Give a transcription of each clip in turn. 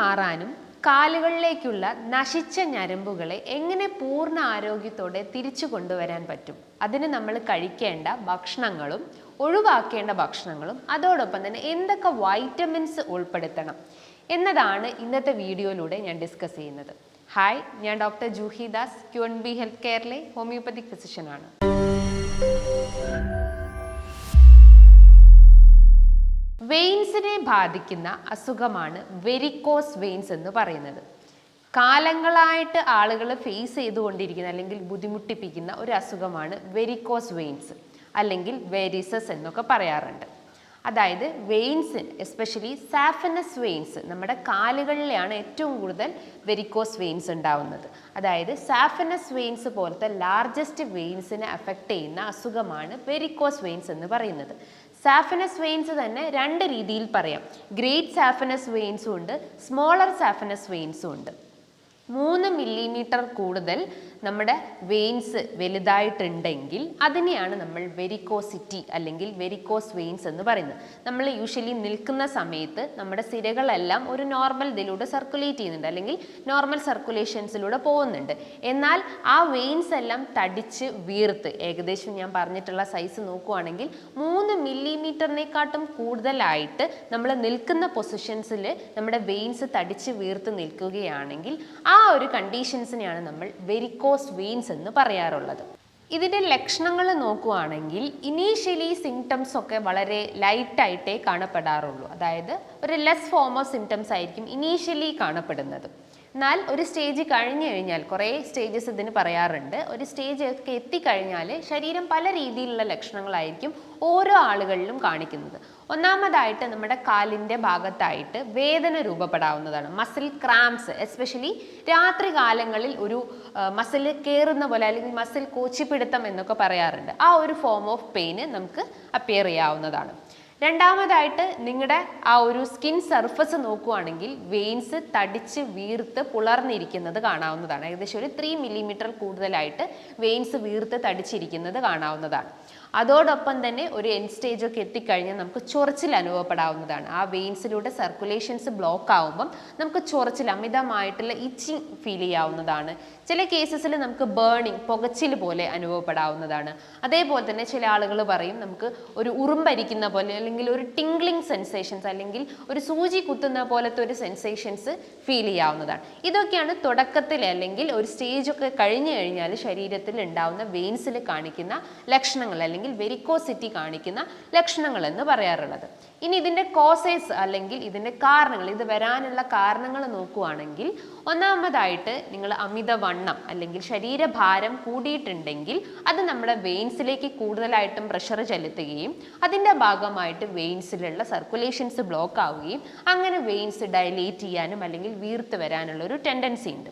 മാറാനും കാലുകളിലേക്കുള്ള നശിച്ച ഞരമ്പുകളെ എങ്ങനെ പൂർണ ആരോഗ്യത്തോടെ തിരിച്ചു കൊണ്ടുവരാൻ പറ്റും? അതിന് നമ്മൾ കഴിക്കേണ്ട ഭക്ഷണങ്ങളും ഒഴിവാക്കേണ്ട ഭക്ഷണങ്ങളും അതോടൊപ്പം തന്നെ എന്തൊക്കെ വൈറ്റമിൻസ് ഉൾപ്പെടുത്തണം എന്നതാണ് ഇന്നത്തെ വീഡിയോയിലൂടെ ഞാൻ ഡിസ്കസ് ചെയ്യുന്നത്. ഹായ് ഞാൻ doctor Juhi Das Q N B health കെയറിലെ homeopathy ഫിസിഷ്യനാണ് വെയിൻസിനെ ബാധിക്കുന്ന അസുഖമാണ് വെരിക്കോസ് വെയിൻസ് എന്ന് പറയുന്നത്. കാലങ്ങളായിട്ട് ആളുകൾ ഫേസ് ചെയ്തുകൊണ്ടിരിക്കുന്ന അല്ലെങ്കിൽ ബുദ്ധിമുട്ടിപ്പിക്കുന്ന ഒരു അസുഖമാണ് വെരിക്കോസ് വെയിൻസ് അല്ലെങ്കിൽ വെരിസസ് എന്നൊക്കെ പറയാറുണ്ട്. അതായത് വെയിൻസ് എസ്പെഷ്യലി സാഫനസ് വെയിൻസ് നമ്മുടെ കാലുകളിലാണ് ഏറ്റവും കൂടുതൽ വെരിക്കോസ് വെയിൻസ് ഉണ്ടാവുന്നത്. അതായത് സാഫനസ് വെയിൻസ് പോലത്തെ ലാർജസ്റ്റ് വെയിൻസിനെ അഫക്റ്റ് ചെയ്യുന്ന അസുഖമാണ് വെരിക്കോസ് വെയിൻസ് എന്ന് പറയുന്നത്. സാഫനസ് വെയിൻസ് തന്നെ രണ്ട് രീതിയിൽ പറയാം. ഗ്രേറ്റ് സാഫനസ് വെയിൻസും ഉണ്ട് സ്മോളർ സാഫനസ് വെയിൻസും ഉണ്ട്. മൂന്ന് മില്ലിമീറ്റർ കൂടുതൽ നമ്മുടെ വെയിൻസ് വലുതായിട്ടുണ്ടെങ്കിൽ അതിനെയാണ് നമ്മൾ വെരിക്കോസിറ്റി അല്ലെങ്കിൽ വെരിക്കോസ് വെയിൻസ് എന്ന് പറയുന്നത്. നമ്മൾ യൂഷ്വലി നിൽക്കുന്ന സമയത്ത് നമ്മുടെ സിരകളെല്ലാം ഒരു നോർമൽ ഇതിലൂടെ സർക്കുലേറ്റ് ചെയ്യുന്നുണ്ട് അല്ലെങ്കിൽ നോർമൽ സർക്കുലേഷൻസിലൂടെ പോകുന്നുണ്ട്. എന്നാൽ ആ വെയിൻസ് എല്ലാം തടിച്ച് വീർത്ത് ഏകദേശം ഞാൻ പറഞ്ഞിട്ടുള്ള സൈസ് നോക്കുവാണെങ്കിൽ മൂന്ന് മില്ലിമീറ്ററിനെക്കാട്ടും കൂടുതലായിട്ട് നമ്മൾ നിൽക്കുന്ന പൊസിഷൻസിൽ നമ്മുടെ വെയിൻസ് തടിച്ച് വീർത്ത് നിൽക്കുകയാണെങ്കിൽ ആ ഒരു കണ്ടീഷൻസിനെയാണ് നമ്മൾ വെരിക്കോസ് വെയിൻസ് എന്ന് പറയാറുള്ളത്. ഇതിന്റെ ലക്ഷണങ്ങൾ നോക്കുവാണെങ്കിൽ ഇനീഷ്യലി സിംറ്റംസ് ഒക്കെ വളരെ ലൈറ്റായിട്ടേ കാണപ്പെടാറുള്ളൂ. അതായത് ഒരു ലെസ് ഫോം ഓഫ് സിംറ്റംസ് ആയിരിക്കും ഇനീഷ്യലി കാണപ്പെടുന്നത്. എന്നാൽ ഒരു സ്റ്റേജ് കഴിഞ്ഞു കഴിഞ്ഞാൽ കുറേ സ്റ്റേജസ് ഇതിന് പറയാറുണ്ട്. ഒരു സ്റ്റേജ് ഒക്കെ എത്തിക്കഴിഞ്ഞാൽ ശരീരം പല രീതിയിലുള്ള ലക്ഷണങ്ങളായിരിക്കും ഓരോ ആളുകളിലും കാണിക്കുന്നത്. ഒന്നാമതായിട്ട് നമ്മുടെ കാലിന്റെ ഭാഗത്തായിട്ട് വേദന രൂപപ്പെടാവുന്നതാണ്. മസിൽ ക്രാംസ് എസ്പെഷ്യലി രാത്രി കാലങ്ങളിൽ ഒരു മസിൽ കയറുന്ന പോലെ അല്ലെങ്കിൽ മസിൽ കോച്ചിപ്പിടുത്തം എന്നൊക്കെ പറയാറുണ്ട്. ആ ഒരു ഫോം ഓഫ് പെയിന് നമുക്ക് അപ്പിയർ ചെയ്യാവുന്നതാണ്. രണ്ടാമതായിട്ട് നിങ്ങളുടെ ആ ഒരു സ്കിൻ സർഫസ് നോക്കുവാണെങ്കിൽ വെയിൻസ് തടിച്ച് വീർത്ത് പുളർന്നിരിക്കുന്നത് കാണാവുന്നതാണ്. ഏകദേശം ഒരു ത്രീ മില്ലിമീറ്റർ കൂടുതലായിട്ട് വെയിൻസ് വീർത്ത് തടിച്ചിരിക്കുന്നത് കാണാവുന്നതാണ്. അതോടൊപ്പം തന്നെ ഒരു എൻ സ്റ്റേജൊക്കെ എത്തിക്കഴിഞ്ഞാൽ നമുക്ക് ചൊറിച്ചിൽ അനുഭവപ്പെടാവുന്നതാണ്. ആ വെയിൻസിലൂടെ സർക്കുലേഷൻസ് ബ്ലോക്ക് ആവുമ്പം നമുക്ക് ചൊറിച്ചിൽ അമിതമായിട്ടുള്ള ഇച്ചിങ് ഫീൽ ചെയ്യാവുന്നതാണ്. ചില കേസസിൽ നമുക്ക് ബേണിങ് പുകച്ചിൽ പോലെ അനുഭവപ്പെടാവുന്നതാണ്. അതേപോലെ തന്നെ ചില ആളുകൾ പറയും നമുക്ക് ഒരു ഉറുമ്പരിക്കുന്ന പോലെ അല്ലെങ്കിൽ ഒരു ടിംഗ്ലിംഗ് സെൻസേഷൻസ് അല്ലെങ്കിൽ ഒരു സൂചി കുത്തുന്ന പോലത്തെ ഒരു സെൻസേഷൻസ് ഫീൽ ചെയ്യാവുന്നതാണ്. ഇതൊക്കെയാണ് തുടക്കത്തിൽ അല്ലെങ്കിൽ ഒരു സ്റ്റേജൊക്കെ കഴിഞ്ഞു കഴിഞ്ഞാൽ ശരീരത്തിൽ ഉണ്ടാവുന്ന വെയിൻസിൽ കാണിക്കുന്ന ലക്ഷണങ്ങൾ അല്ലെങ്കിൽ വെരിക്കോസിറ്റി കാണിക്കുന്ന ലക്ഷണങ്ങൾ എന്ന് പറയാറുള്ളത്. ഇനി ഇതിന്റെ കോസേസ് അല്ലെങ്കിൽ ഇതിന്റെ കാരണങ്ങൾ ഇത് വരാനുള്ള കാരണങ്ങൾ നോക്കുകയാണെങ്കിൽ ഒന്നാമതായിട്ട് നിങ്ങൾ അമിതവണ്ണം അല്ലെങ്കിൽ ശരീരഭാരം കൂടിയിട്ടുണ്ടെങ്കിൽ അത് നമ്മുടെ വെയിൻസിലേക്ക് കൂടുതലായിട്ടും പ്രഷർ ചെലുത്തുകയും അതിന്റെ ഭാഗമായിട്ട് വെയിൻസിലുള്ള സർക്കുലേഷൻസ് ബ്ലോക്ക് ആവുകയും അങ്ങനെ വെയിൻസ് ഡയലേറ്റ് ചെയ്യാനും അല്ലെങ്കിൽ വീർത്ത് വരാനുള്ള ഒരു ടെൻഡൻസി ഉണ്ട്.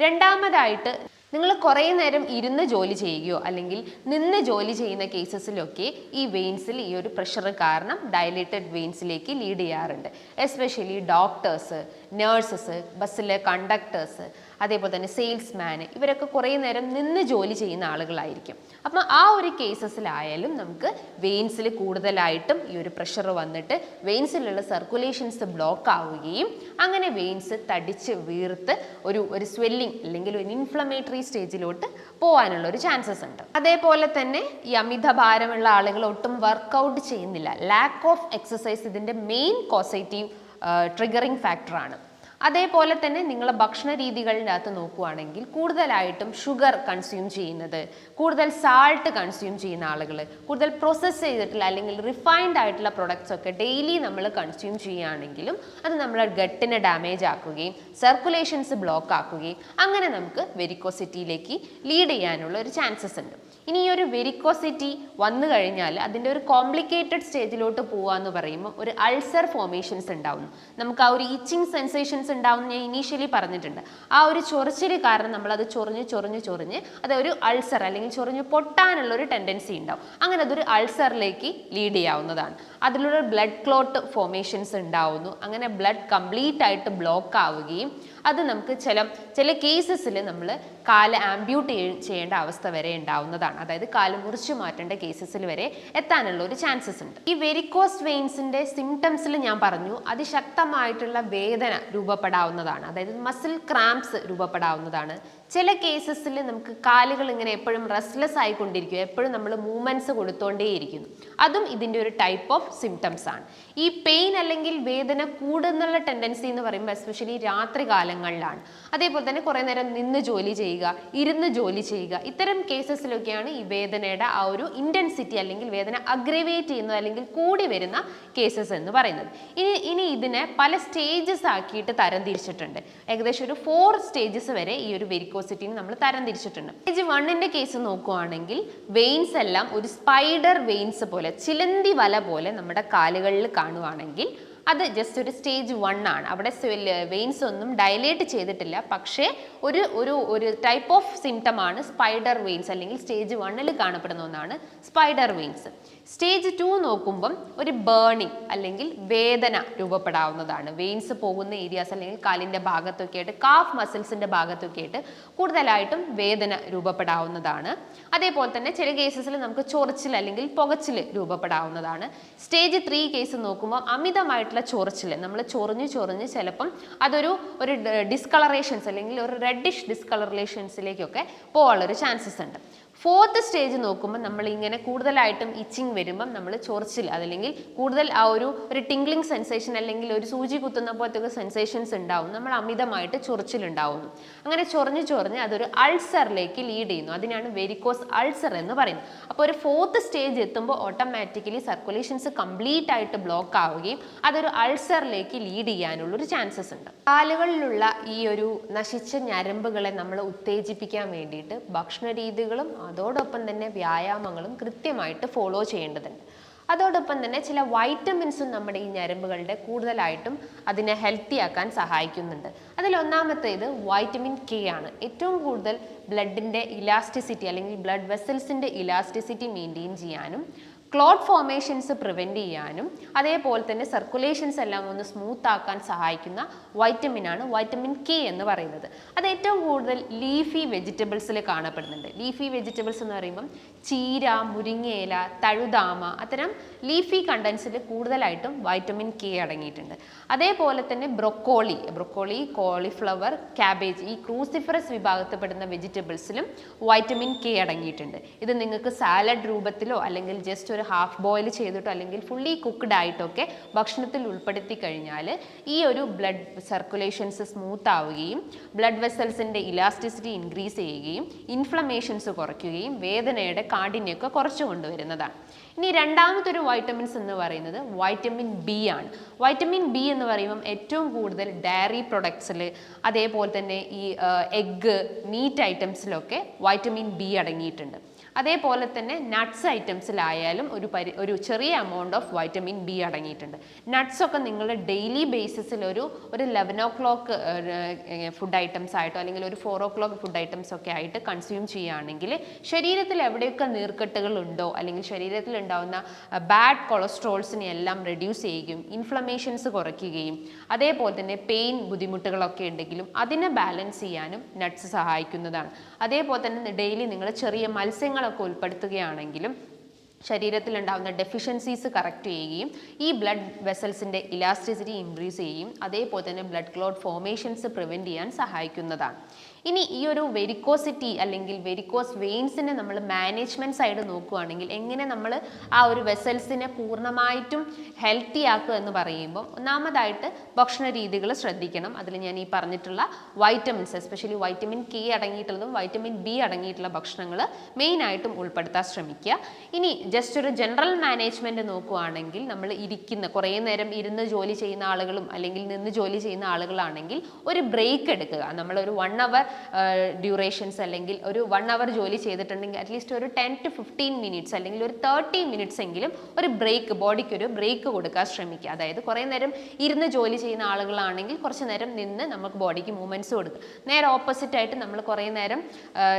രണ്ടാമതായിട്ട് നിങ്ങൾ കുറേ നേരം ഇരുന്ന് ജോലി ചെയ്യുകയോ അല്ലെങ്കിൽ നിന്ന് ജോലി ചെയ്യുന്ന കേസസിലൊക്കെ ഈ വെയിൻസിൽ ഈ ഒരു പ്രഷർ കാരണം ഡയലേറ്റഡ് വെയിൻസിലേക്ക് ലീഡ് ചെയ്യാറുണ്ട്. എസ്പെഷ്യലി ഡോക്ടേഴ്സ് നേഴ്സസ് ബസ്സിലെ കണ്ടക്ടേഴ്സ് അതേപോലെ തന്നെ സെയിൽസ്മാൻ ഇവരൊക്കെ കുറേ നേരം നിന്ന് ജോലി ചെയ്യുന്ന ആളുകളായിരിക്കും. അപ്പം ആ ഒരു കേസസിലായാലും നമുക്ക് വെയിൻസിൽ കൂടുതലായിട്ടും ഈ ഒരു പ്രഷർ വന്നിട്ട് വെയിൻസിലുള്ള സർക്കുലേഷൻസ് ബ്ലോക്ക് ആവുകയും അങ്ങനെ വെയിൻസ് തടിച്ച് വീർത്ത് ഒരു ഒരു സ്വെല്ലിംഗ് അല്ലെങ്കിൽ ഒരു ഇൻഫ്ലമേറ്ററി സ്റ്റേജിലോട്ട് പോകാനുള്ള ഒരു ചാൻസസ് ഉണ്ട്. അതേപോലെ തന്നെ ഈ അമിത ഭാരമുള്ള ആളുകൾ ഒട്ടും വർക്കൗട്ട് ചെയ്യുന്നില്ല. ലാക്ക് ഓഫ് എക്സസൈസ് ഇതിന്റെ മെയിൻ കോസൈറ്റീവ് ട്രിഗറിങ് ഫാക്ടറാണ് അതേപോലെ തന്നെ നിങ്ങൾ ഭക്ഷണ രീതികളിന്റെ അകത്ത് നോക്കുവാണെങ്കിൽ കൂടുതലായിട്ടും ഷുഗർ കൺസ്യൂം ചെയ്യുന്നത് കൂടുതൽ സാൾട്ട് കൺസ്യൂം ചെയ്യുന്ന ആളുകൾ കൂടുതൽ പ്രോസസ്സ് ചെയ്തിട്ടുള്ള അല്ലെങ്കിൽ റിഫൈൻഡ് ആയിട്ടുള്ള പ്രൊഡക്ട്സ് ഒക്കെ ഡെയിലി നമ്മൾ കൺസ്യൂം ചെയ്യുകയാണെങ്കിലും അത് നമ്മുടെ ഗട്ടിനെ ഡാമേജ് ആക്കുകയും സർക്കുലേഷൻസ് ബ്ലോക്ക് ആക്കുകയും അങ്ങനെ നമുക്ക് വെരിക്കോസിറ്റിയിലേക്ക് ലീഡ് ചെയ്യാനുള്ള ഒരു ചാൻസസ് ഉണ്ട്. ഇനി ഈ ഒരു വെരിക്കോസിറ്റി വന്നു കഴിഞ്ഞാൽ അതിന്റെ ഒരു കോംപ്ലിക്കേറ്റഡ് സ്റ്റേജിലോട്ട് പോവാന്ന് പറയുമ്പോൾ ഒരു അൾസർ ഫോമേഷൻസ് ഉണ്ടാവുന്നു. നമുക്ക് ആ ഒരു ഇച്ചിങ് സെൻസേഷൻസ് ഉണ്ടാവുന്ന ഞാൻ ഇനീഷ്യലി പറഞ്ഞിട്ടുണ്ട്. ആ ഒരു ചൊറിച്ചിൽ കാരണം നമ്മൾ അത് ചൊറിഞ്ഞ് ചൊറിഞ്ഞ് ചൊറിഞ്ഞ് അത് ഒരു അൾസർ അല്ലെങ്കിൽ ചൊറിഞ്ഞ് പൊട്ടാനുള്ള ഒരു ടെൻഡൻസി ഉണ്ടാവും. അങ്ങനെ അതൊരു അൾസറിലേക്ക് ലീഡ് ചെയ്യാവുന്നതാണ്. അതിലൂടെ ബ്ലഡ് ക്ലോട്ട് ഫോമേഷൻസ് ഉണ്ടാവുന്നു. അങ്ങനെ ബ്ലഡ് കംപ്ലീറ്റ് ആയിട്ട് ബ്ലോക്ക് ആവുകയും അത് നമുക്ക് ചില ചില കേസസിൽ നമ്മൾ കാൽ ആംബ്യൂട്ട് ചെയ്യേണ്ട അവസ്ഥ വരെ ഉണ്ടാവുന്നതാണ്. അതായത് കാൽ മുറിച്ച് മാറ്റേണ്ട കേസസിൽ വരെ എത്താനുള്ള ഒരു ചാൻസസ് ഉണ്ട്. ഈ വെരിക്കോസ് വെയിൻസിന്റെ സിംറ്റംസിൽ ഞാൻ പറഞ്ഞു അതിശക്തമായിട്ടുള്ള വേദന രൂപപ്പെടാവുന്നതാണ്. അതായത് മസിൽ ക്രാംസ് രൂപപ്പെടാവുന്നതാണ്. ചില കേസസിൽ നമുക്ക് കാലുകൾ ഇങ്ങനെ എപ്പോഴും റെസ്റ്റ്ലെസ് ആയിക്കൊണ്ടിരിക്കും. എപ്പോഴും നമ്മൾ മൂവ്മെന്റ്സ് കൊടുത്തോണ്ടേയിരിക്കുന്നു. അതും ഇതിന്റെ ഒരു ടൈപ്പ് ഓഫ് സിംറ്റംസ് ആണ്. ഈ പെയിൻ അല്ലെങ്കിൽ വേദന കൂടുന്നുള്ള ടെൻഡൻസി എന്ന് പറയുമ്പോൾ എസ്പെഷ്യലി രാത്രി കാലങ്ങളിലാണ് അതേപോലെ തന്നെ കുറേ നേരം നിന്ന് ജോലി ചെയ്യുക ഇരുന്ന് ജോലി ചെയ്യുക ഇത്തരം കേസസിലൊക്കെയാണ് ഈ വേദനയുടെ ആ ഒരു ഇന്റൻസിറ്റി അല്ലെങ്കിൽ വേദന അഗ്രവേറ്റ് ചെയ്യുന്നത് അല്ലെങ്കിൽ കൂടി വരുന്ന കേസസ് എന്ന് പറയുന്നത്. ഇനി ഇനി ഇതിനെ പല സ്റ്റേജസ് ആക്കിയിട്ട് തരംതിരിച്ചിട്ടുണ്ട് ഏകദേശം ഒരു ഫോർ സ്റ്റേജസ് വരെ ഈ ഒരു വെരിക്കോസിറ്റിനെ നമ്മൾ തരംതിരിച്ചിട്ടുണ്ട് സ്റ്റേജ് വണ്ണിന്റെ കേസ് നോക്കുവാണെങ്കിൽ വെയിൻസ് എല്ലാം ഒരു സ്പൈഡർ വെയിൻസ് പോലെ ചിലന്തി വല പോലെ നമ്മുടെ കാലുകളിൽ കാണുവാണെങ്കിൽ അത് ജസ്റ്റ് ഒരു സ്റ്റേജ് വൺ ആണ്. അവിടെ വെയിൻസ് ഒന്നും ഡയലേറ്റ് ചെയ്തിട്ടില്ല. പക്ഷേ ഒരു ഒരു ഒരു ടൈപ്പ് ഓഫ് സിംറ്റം ആണ് സ്പൈഡർ വെയിൻസ് അല്ലെങ്കിൽ സ്റ്റേജ് വണ്ണിൽ കാണപ്പെടുന്ന ഒന്നാണ് സ്പൈഡർ വെയിൻസ് സ്റ്റേജ് ടു നോക്കുമ്പം ഒരു ബേണിംഗ് അല്ലെങ്കിൽ വേദന രൂപപ്പെടാവുന്നതാണ്. വെയിൻസ് പോകുന്ന ഏരിയാസ് അല്ലെങ്കിൽ കാലിന്റെ ഭാഗത്തൊക്കെ ആയിട്ട് കാഫ് മസിൽസിന്റെ ഭാഗത്തൊക്കെ ആയിട്ട് കൂടുതലായിട്ടും വേദന രൂപപ്പെടാവുന്നതാണ്. അതേപോലെ തന്നെ ചില കേസസിൽ നമുക്ക് ചൊറിച്ചിൽ അല്ലെങ്കിൽ പുകച്ചിൽ രൂപപ്പെടാവുന്നതാണ്. സ്റ്റേജ് ത്രീ കേസ് നോക്കുമ്പോൾ അമിതമായിട്ടുള്ള ചൊറിച്ചിൽ നമ്മൾ ചൊറിഞ്ഞ് ചൊറിഞ്ഞ് ചിലപ്പം അതൊരു ഒരു ഡിസ്കളറേഷൻസ് അല്ലെങ്കിൽ ഒരു റെഡിഷ് ഡിസ്കളറേഷൻസിലേക്കൊക്കെ പോകാനുള്ളൊരു ചാൻസസ് ഉണ്ട്. ഫോർത്ത് സ്റ്റേജ് നോക്കുമ്പോൾ നമ്മൾ ഇങ്ങനെ കൂടുതലായിട്ടും ഇച്ചിങ് വരുമ്പം നമ്മൾ ചൊറിച്ചിൽ അതല്ലെങ്കിൽ കൂടുതൽ ആ ഒരു ഒരു ടിംഗ്ലിംഗ് സെൻസേഷൻ അല്ലെങ്കിൽ ഒരു സൂചി കുത്തുന്ന പോലത്തെ ഒക്കെ സെൻസേഷൻസ് ഉണ്ടാവും. നമ്മൾ അമിതമായിട്ട് ചൊറിച്ചിലുണ്ടാവുന്നു. അങ്ങനെ ചൊറിഞ്ഞ് ചൊറിഞ്ഞ് അതൊരു അൾസറിലേക്ക് ലീഡ് ചെയ്യുന്നു. അതിനാണ് വെരിക്കോസ് അൾസർ എന്ന് പറയുന്നത്. അപ്പോൾ ഒരു ഫോർത്ത് സ്റ്റേജ് എത്തുമ്പോൾ ഓട്ടോമാറ്റിക്കലി സർക്കുലേഷൻസ് കംപ്ലീറ്റ് ആയിട്ട് ബ്ലോക്ക് ആവുകയും അതൊരു അൾസറിലേക്ക് ലീഡ് ചെയ്യാനുള്ള ഒരു ചാൻസസ് ഉണ്ട്. കാലുകളിലുള്ള ഈ ഒരു നശിച്ച ഞരമ്പുകളെ നമ്മൾ ഉത്തേജിപ്പിക്കാൻ വേണ്ടിയിട്ട് ഭക്ഷണ രീതികളും അതോടൊപ്പം തന്നെ വ്യായാമങ്ങളും കൃത്യമായിട്ട് ഫോളോ ചെയ്യേണ്ടതുണ്ട്. അതോടൊപ്പം തന്നെ ചില വൈറ്റമിൻസും നമ്മുടെ ഈ ഞരമ്പുകളുടെ കൂടുതലായിട്ടും അതിനെ ഹെൽത്തി ആക്കാൻ സഹായിക്കുന്നുണ്ട്. അതിൽ ഒന്നാമത്തേത് വൈറ്റമിൻ കെ ആണ്. ഏറ്റവും കൂടുതൽ ബ്ലഡിന്റെ ഇലാസ്റ്റിസിറ്റി അല്ലെങ്കിൽ ബ്ലഡ് വെസൽസിന്റെ ഇലാസ്റ്റിസിറ്റി മെയിന്റെയിൻ ചെയ്യാനും ക്ലോട്ട് ഫോർമേഷൻസ് പ്രിവെന്റ് ചെയ്യാനും അതേപോലെ തന്നെ സർക്കുലേഷൻസ് എല്ലാം ഒന്ന് സ്മൂത്ത് ആക്കാൻ സഹായിക്കുന്ന വൈറ്റമിനാണ് വൈറ്റമിൻ കെ എന്ന് പറയുന്നത്. അത് ഏറ്റവും കൂടുതൽ ലീഫി വെജിറ്റബിൾസിൽ കാണപ്പെടുന്നുണ്ട്. ലീഫി വെജിറ്റബിൾസ് എന്ന് പറയുമ്പം ചീര മുരിങ്ങയില തഴുതാമ അത്തരം ലീഫി കണ്ടൻസിൽ കൂടുതലായിട്ടും വൈറ്റമിൻ കെ അടങ്ങിയിട്ടുണ്ട്. അതേപോലെ തന്നെ ബ്രൊക്കോളി ബ്രൊക്കോളി കോളിഫ്ലവർ ക്യാബേജ് ഈ ക്രൂസിഫറസ് വിഭാഗത്തിൽപ്പെടുന്ന വെജിറ്റബിൾസിലും വൈറ്റമിൻ കെ അടങ്ങിയിട്ടുണ്ട്. ഇത് നിങ്ങൾക്ക് സാലഡ് രൂപത്തിലോ അല്ലെങ്കിൽ ജസ്റ്റ് ഒരു ഹാഫ് ബോയിൽ ചെയ്തിട്ടോ അല്ലെങ്കിൽ ഫുള്ളി കുക്ക്ഡ് ആയിട്ടൊക്കെ ഭക്ഷണത്തിൽ ഉൾപ്പെടുത്തി കഴിഞ്ഞാൽ ഈ ഒരു ബ്ലഡ് സർക്കുലേഷൻസ് സ്മൂത്ത് ആവുകയും ബ്ലഡ് വെസൽസിന്റെ ഇലാസ്റ്റിസിറ്റി ഇൻക്രീസ് ചെയ്യുകയും ഇൻഫ്ലമേഷൻസ് കുറയ്ക്കുകയും വേദനയുടെ കാഠിന്യമൊക്കെ കുറച്ചു കൊണ്ടുവരുന്നതാണ്. ഇനി രണ്ടാമത്തെ ഒരു വൈറ്റമിൻസ് എന്ന് പറയുന്നത് വൈറ്റമിൻ ബി ആണ്. വൈറ്റമിൻ ബി എന്ന് പറയുമ്പം ഏറ്റവും കൂടുതൽ ഡയറി പ്രൊഡക്ട്സിൽ അതേപോലെ തന്നെ ഈ എഗ്ഗ് മീറ്റ് ഐറ്റംസിലൊക്കെ വൈറ്റമിൻ ബി അടങ്ങിയിട്ടുണ്ട്. അതേപോലെ തന്നെ നട്ട്സ് ഐറ്റംസിലായാലും ഒരു പരി ഒരു ചെറിയ എമൗണ്ട് ഓഫ് വൈറ്റമിൻ ബി അടങ്ങിയിട്ടുണ്ട്. നട്ട്സ് ഒക്കെ ഡെയിലി ബേസിസിൽ ഒരു ഒരു eleven o'clock food items ആയിട്ടോ അല്ലെങ്കിൽ ഒരു four o'clock food items ഒക്കെ ആയിട്ട് കൺസ്യൂം ചെയ്യുകയാണെങ്കിൽ ശരീരത്തിൽ എവിടെയൊക്കെ നീർക്കെട്ടുകൾ ഉണ്ടോ അല്ലെങ്കിൽ ശരീരത്തിൽ ഉണ്ടാകുന്ന ബാഡ് കൊളസ്ട്രോൾസിനെ എല്ലാം റെഡ്യൂസ് ചെയ്യുകയും ഇൻഫ്ലമേഷൻസ് കുറയ്ക്കുകയും അതേപോലെ തന്നെ പെയിൻ ബുദ്ധിമുട്ടുകളൊക്കെ ഉണ്ടെങ്കിലും അതിനെ ബാലൻസ് ചെയ്യാനും നട്ട്സ് സഹായിക്കുന്നതാണ്. അതേപോലെ തന്നെ ഡെയിലി നിങ്ങൾ ചെറിയ മത്സ്യങ്ങളൊക്കെ ഉൾപ്പെടുത്തുകയാണെങ്കിലും ശരീരത്തിൽ ഉണ്ടാകുന്ന ഡെഫിഷ്യൻസീസ് കറക്റ്റ് ചെയ്യുകയും ഈ ബ്ലഡ് വെസൽസിന്റെ ഇലാസ്റ്റിസിറ്റി ഇൻക്രീസ് ചെയ്യുകയും അതേപോലെ തന്നെ ബ്ലഡ് ക്ലോട്ട് ഫോർമേഷൻസ് പ്രിവെന്റ് ചെയ്യാൻ സഹായിക്കുന്നതാണ്. ഇനി ഈ ഒരു വെരിക്കോസിറ്റി അല്ലെങ്കിൽ വെരിക്കോസ് വെയിൻസിനെ നമ്മൾ മാനേജ്മെന്റ് സൈഡ് നോക്കുകയാണെങ്കിൽ എങ്ങനെ നമ്മൾ ആ ഒരു വെസൽസിനെ പൂർണമായിട്ടും ഹെൽത്തി ആക്കുക എന്ന് പറയുമ്പോൾ ഒന്നാമതായിട്ട് ഭക്ഷണ രീതികൾ ശ്രദ്ധിക്കണം. അതിൽ ഞാൻ ഈ പറഞ്ഞിട്ടുള്ള വൈറ്റമിൻസ് എസ്പെഷ്യലി വൈറ്റമിൻ കെ അടങ്ങിയിട്ടുള്ളതും വൈറ്റമിൻ ബി അടങ്ങിയിട്ടുള്ള ഭക്ഷണങ്ങൾ മെയിനായിട്ടും ഉൾപ്പെടുത്താൻ ശ്രമിക്കുക. ഇനി ജസ്റ്റ് ഒരു ജനറൽ മാനേജ്മെന്റ് നോക്കുകയാണെങ്കിൽ നമ്മൾ ഇരിക്കുന്ന കുറേ നേരം ഇരുന്ന് ജോലി ചെയ്യുന്ന ആളുകളും അല്ലെങ്കിൽ നിന്ന് ജോലി ചെയ്യുന്ന ആളുകളാണെങ്കിൽ ഒരു ബ്രേക്ക് എടുക്കുക. നമ്മളൊരു വൺ അവർ ഡ്യൂറേഷൻസ് അല്ലെങ്കിൽ ഒരു വൺ അവർ ജോലി ചെയ്തിട്ടുണ്ടെങ്കിൽ അറ്റ്ലീസ്റ്റ് ഒരു ടെൻ ടു ഫിഫ്റ്റീൻ മിനിറ്റ്സ് അല്ലെങ്കിൽ ഒരു തേർട്ടി മിനിറ്റ്സ് എങ്കിലും ഒരു ബ്രേക്ക് ബോഡിക്ക് ഒരു ബ്രേക്ക് കൊടുക്കാൻ ശ്രമിക്കുക. അതായത് കുറേ നേരം ഇരുന്ന് ജോലി ചെയ്യുന്ന ആളുകളാണെങ്കിൽ കുറച്ച് നേരം നിന്ന് നമുക്ക് ബോഡിക്ക് മൂവ്മെന്റ്സ് കൊടുക്കുക. നേരെ ഓപ്പോസിറ്റ് ആയിട്ട് നമ്മൾ കുറേ നേരം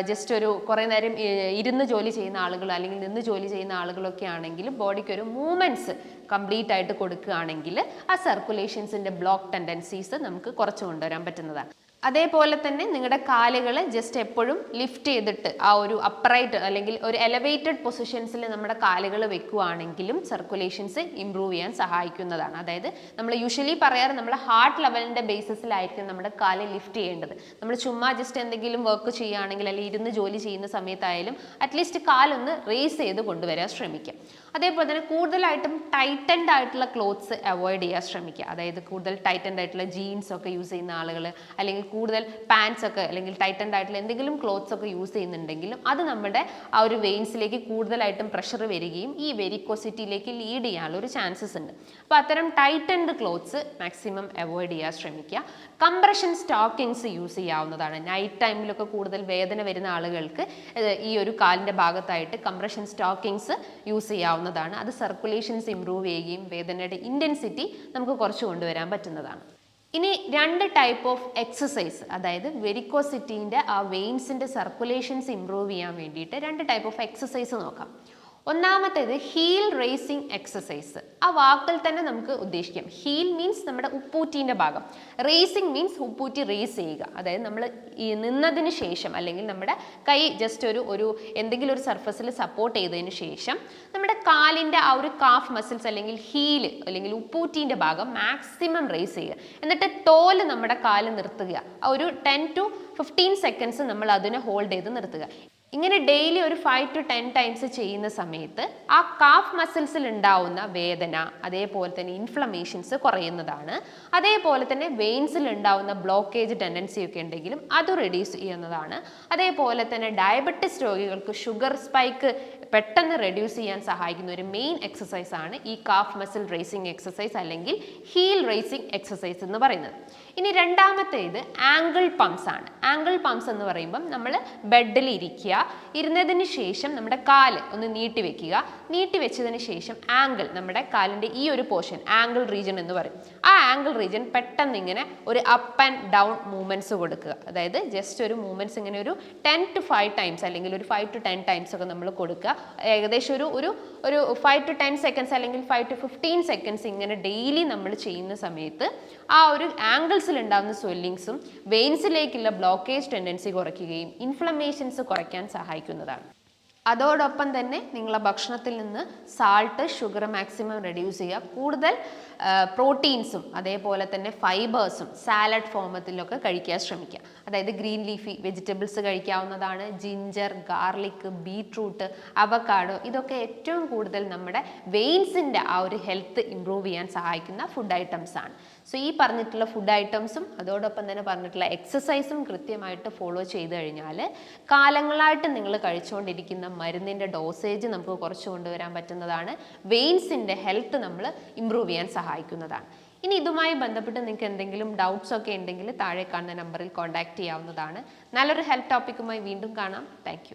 ജസ്റ്റ് ഒരു കുറേ നേരം ഇരുന്ന് ജോലി ചെയ്യുന്ന ആളുകൾ അല്ലെങ്കിൽ നിന്ന് ജോലി ചെയ്യുന്ന ആളുകളൊക്കെ ആണെങ്കിലും ബോഡിക്ക് ഒരു മൂവ്മെന്റ്സ് കംപ്ലീറ്റ് ആയിട്ട് കൊടുക്കുകയാണെങ്കിൽ ആ സർക്കുലേഷൻസിന്റെ ബ്ലോക്ക് ടെൻഡൻസീസ് നമുക്ക് കുറച്ച് കൊണ്ടുവരാൻ പറ്റുന്നതാണ്. അതേപോലെ തന്നെ നിങ്ങളുടെ കാലുകൾ ജസ്റ്റ് എപ്പോഴും ലിഫ്റ്റ് ചെയ്തിട്ട് ആ ഒരു അപ്രൈറ്റ് അല്ലെങ്കിൽ ഒരു എലവേറ്റഡ് പൊസിഷൻസിൽ നമ്മുടെ കാലുകൾ വെക്കുവാണെങ്കിലും സർക്കുലേഷൻസ് ഇമ്പ്രൂവ് ചെയ്യാൻ സഹായിക്കുന്നതാണ്. അതായത് നമ്മൾ യൂഷ്വലി പറയാറ് നമ്മൾ ഹാർട്ട് ലെവലിന്റെ ബേസിസിലായിരിക്കും നമ്മുടെ കാൽ ലിഫ്റ്റ് ചെയ്യേണ്ടത്. നമ്മൾ ചുമ്മാ ജസ്റ്റ് എന്തെങ്കിലും വർക്ക് ചെയ്യുകയാണെങ്കിൽ അല്ലെങ്കിൽ ഇരുന്ന് ജോലി ചെയ്യുന്ന സമയത്തായാലും അറ്റ്ലീസ്റ്റ് കാലൊന്ന് റേസ് ചെയ്ത് കൊണ്ടുവരാൻ ശ്രമിക്കാം. അതേപോലെ തന്നെ കൂടുതലായിട്ടും ടൈറ്റൻഡ് ആയിട്ടുള്ള ക്ലോത്ത്സ് അവോയ്ഡ് ചെയ്യാൻ ശ്രമിക്കുക. അതായത് കൂടുതൽ ടൈറ്റൻഡ് ആയിട്ടുള്ള ജീൻസ് ഒക്കെ യൂസ് ചെയ്യുന്ന ആളുകൾ അല്ലെങ്കിൽ കൂടുതൽ പാൻസ് ഒക്കെ അല്ലെങ്കിൽ ടൈറ്റൻഡ് ആയിട്ടുള്ള എന്തെങ്കിലും ക്ലോത്ത്സ് ഒക്കെ യൂസ് ചെയ്യുന്നുണ്ടെങ്കിലും അത് നമ്മുടെ ആ ഒരു വെയിൻസിലേക്ക് കൂടുതലായിട്ടും പ്രഷർ വരികയും ഈ വെരിക്കോസിറ്റിയിലേക്ക് ലീഡ് ചെയ്യാനുള്ള ഒരു ചാൻസസ് ഉണ്ട്. അപ്പോൾ അത്തരം ടൈറ്റൻഡ് ക്ലോത്ത്സ് മാക്സിമം അവോയ്ഡ് ചെയ്യാൻ ശ്രമിക്കുക. കംപ്രഷൻ സ്റ്റോക്കിങ്സ് യൂസ് ചെയ്യാവുന്നതാണ്. നൈറ്റ് ടൈമിലൊക്കെ കൂടുതൽ വേദന വരുന്ന ആളുകൾക്ക് ഈ ഒരു കാലിന്റെ ഭാഗത്തായിട്ട് കംപ്രഷൻ സ്റ്റോക്കിങ്സ് യൂസ് ചെയ്യാവുന്നതാണ് അത് സർക്കുലേഷൻസ് ഇമ്പ്രൂവ് ചെയ്യുകയും വേദനയുടെ ഇന്റൻസിറ്റി നമുക്ക് കുറച്ച് കൊണ്ടുവരാൻ പറ്റുന്നതാണ്. ഇനി രണ്ട് ടൈപ്പ് ഓഫ് എക്സസൈസ് അതായത് വെരിക്കോസിറ്റീന്റെ ആ വെയിൻസിന്റെ സർക്കുലേഷൻസ് ഇമ്പ്രൂവ് ചെയ്യാൻ വേണ്ടിയിട്ട് രണ്ട് ടൈപ്പ് ഓഫ് എക്സസൈസ് നോക്കാം. ഒന്നാമത്തേത് ഹീൽ റേസിംഗ് എക്സസൈസ് ആ വാക്കിൽ തന്നെ നമുക്ക് ഉദ്ദേശിക്കാം. ഹീൽ മീൻസ് നമ്മുടെ ഉപ്പൂറ്റീന്റെ ഭാഗം. റേസിംഗ് മീൻസ് ഉപ്പൂറ്റി റേസ് ചെയ്യുക. അതായത് നമ്മൾ ഈ നിന്നതിന് ശേഷം അല്ലെങ്കിൽ നമ്മുടെ കൈ ജസ്റ്റ് ഒരു ഒരു എന്തെങ്കിലും ഒരു സർഫസിൽ സപ്പോർട്ട് ചെയ്തതിന് ശേഷം നമ്മുടെ കാലിന്റെ ആ ഒരു കാഫ് മസിൽസ് അല്ലെങ്കിൽ ഹീൽ അല്ലെങ്കിൽ ഉപ്പൂറ്റീന്റെ ഭാഗം മാക്സിമം റേസ് ചെയ്യുക. എന്നിട്ട് ടോൽ നമ്മുടെ കാൽ നിർത്തുക. ഒരു ടെൻ ടു ഫിഫ്റ്റീൻ സെക്കൻഡ്സ് നമ്മൾ അതിനെ ഹോൾഡ് ചെയ്ത് നിർത്തുക. ഇങ്ങനെ ഡെയിലി ഒരു ഫൈവ് ടു ടെൻ ടൈംസ് ചെയ്യുന്ന സമയത്ത് ആ കാഫ് മസിൽസിൽ ഉണ്ടാവുന്ന വേദന അതേപോലെ തന്നെ ഇൻഫ്ലമേഷൻസ് കുറയുന്നതാണ്. അതേപോലെ തന്നെ വെയിൻസിൽ ഉണ്ടാവുന്ന ബ്ലോക്കേജ് ടെൻഡൻസി ഒക്കെ ഉണ്ടെങ്കിലും അത് റെഡ്യൂസ് ചെയ്യുന്നതാണ്. അതേപോലെ തന്നെ ഡയബറ്റിസ് രോഗികൾക്ക് ഷുഗർ സ്പൈക്ക് പെട്ടെന്ന് റെഡ്യൂസ് ചെയ്യാൻ സഹായിക്കുന്ന ഒരു മെയിൻ എക്സസൈസ് ആണ് ഈ കാഫ് മസിൽ റേസിംഗ് എക്സസൈസ് അല്ലെങ്കിൽ ഹീൽ റേസിംഗ് എക്സസൈസ് എന്ന് പറയുന്നത്. ഇനി രണ്ടാമത്തേത് ആംഗിൾ പമ്പ്സ് ആണ്. ആംഗിൾ പമ്പ്സ് എന്ന് പറയുമ്പം നമ്മൾ ബെഡിൽ ഇരിക്കുക ഇരുന്നതിന് ശേഷം നമ്മുടെ കാൽ ഒന്ന് നീട്ടി വെക്കുക. നീട്ടി വെച്ചതിന് ശേഷം ആംഗിൾ നമ്മുടെ കാലിന്റെ ഈ ഒരു പോർഷൻ ആംഗിൾ റീജൻ എന്ന് പറയും. ആ ആംഗിൾ റീജൻ പെട്ടെന്ന് ഇങ്ങനെ ഒരു അപ്പ് ആൻഡ് ഡൗൺ മൂവ്മെന്റ്സ് കൊടുക്കുക. അതായത് ജസ്റ്റ് ഒരു മൂവ്മെന്റ്സ് ഇങ്ങനെ ഒരു ടെൻ ടു ഫൈവ് ടൈംസ് അല്ലെങ്കിൽ ഒരു ഫൈവ് ടു ടെൻ ടൈംസ് ഒക്കെ നമ്മൾ കൊടുക്കുക. ഏകദേശം ഒരു ഒരു ഒരു ഫൈവ് ടു ടെൻ സെക്കൻഡ്സ് അല്ലെങ്കിൽ ഫൈവ് ടു ഫിഫ്റ്റീൻ സെക്കൻഡ്സ് ഇങ്ങനെ ഡെയിലി നമ്മൾ ചെയ്യുന്ന സമയത്ത് ആ ഒരു ആംഗിൾസിൽ ഉണ്ടാകുന്ന സ്വെല്ലിങ്സും വെയിൻസിലേക്കുള്ള ബ്ലോക്കേജ് ടെൻഡൻസി കുറയ്ക്കുകയും ഇൻഫ്ലമേഷൻസ് കുറയ്ക്കാൻ സഹായിക്കുന്നതാണ്. അതോടൊപ്പം തന്നെ നിങ്ങളുടെ ഭക്ഷണത്തിൽ നിന്ന് സാൾട്ട് ഷുഗർ മാക്സിമം റെഡ്യൂസ് ചെയ്യുക. കൂടുതൽ പ്രോട്ടീൻസും അതേപോലെ തന്നെ ഫൈബേഴ്സും സാലഡ് ഫോമത്തിലൊക്കെ കഴിക്കാൻ ശ്രമിക്കുക. അതായത് ഗ്രീൻ ലീഫി വെജിറ്റബിൾസ് കഴിക്കാവുന്നതാണ്. ജിഞ്ചർ ഗാർലിക് ബീട്രൂട്ട് അവക്കാഡോ ഇതൊക്കെ ഏറ്റവും കൂടുതൽ നമ്മുടെ വെയിൻസിന്റെ ആ ഒരു ഹെൽത്ത് ഇമ്പ്രൂവ് ചെയ്യാൻ സഹായിക്കുന്ന ഫുഡ് ഐറ്റംസ് ആണ്. സോ ഈ പറഞ്ഞിട്ടുള്ള ഫുഡ് ഐറ്റംസും അതോടൊപ്പം തന്നെ പറഞ്ഞിട്ടുള്ള എക്സസൈസും കൃത്യമായിട്ട് ഫോളോ ചെയ്ത് കഴിഞ്ഞാൽ കാലങ്ങളായിട്ട് നിങ്ങൾ കഴിച്ചുകൊണ്ടിരിക്കുന്ന മരുന്നിന്റെ ഡോസേജ് നമുക്ക് കുറച്ച് കൊണ്ടുവരാൻ പറ്റുന്നതാണ്. വെയിൻസിന്റെ ഹെൽത്ത് നമ്മൾ ഇമ്പ്രൂവ് ചെയ്യാൻ സഹായിക്കുന്നതാണ്. ഇനി ഇതുമായി ബന്ധപ്പെട്ട് നിങ്ങൾക്ക് എന്തെങ്കിലും ഡൗട്ട്സ് ഒക്കെ ഉണ്ടെങ്കിൽ താഴെ കാണുന്ന നമ്പറിൽ കോൺടാക്റ്റ് ചെയ്യാവുന്നതാണ്. നല്ലൊരു ഹെൽത്ത് ടോപ്പിക്കുമായി വീണ്ടും കാണാം. താങ്ക്